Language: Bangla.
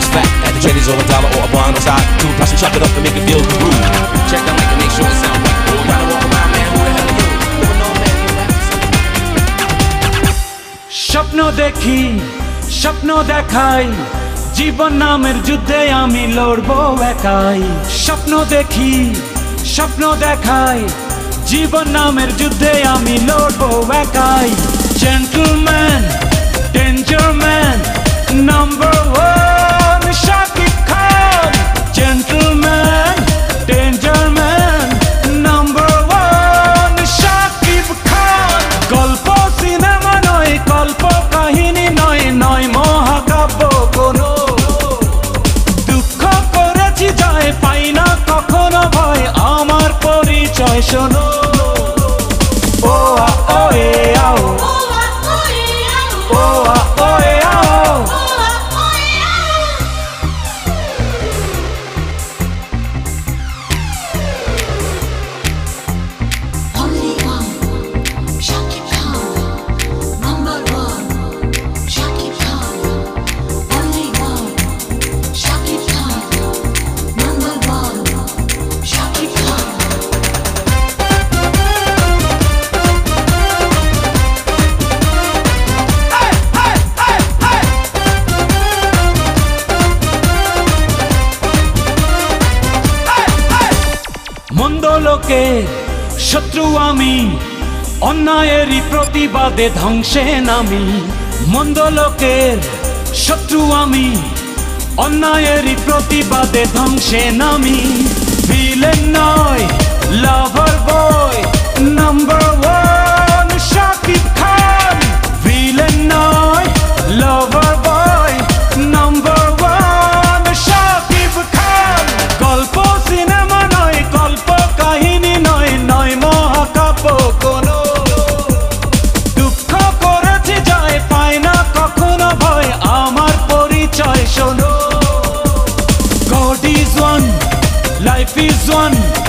was fact. At the traders or a dollar or a bond or side. Two plus chop it up and make it feel groove. Check the mic and make sure it sound right. You gotta walk around, man. Who the hell are you? Never know, man. You have to স্বপ্ন দেখি স্বপ্ন দেখাই জীবন নামের যুদ্ধে আমি লড়বো একাই স্বপ্ন দেখি স্বপ্ন দেখাই জীবন নামের যুদ্ধে আমি লড়বো একাই শোনো। মন্দ লোকে শত্রু আমি, অন্যায়েরই প্রতিবাদে ধ্বংসে নামি মন্দ লোকের শত্রু আমি, অন্যায়েরই প্রতিবাদে ধ্বংসে নামি ভিলেন নয় shall oh. know. God is one, life is one.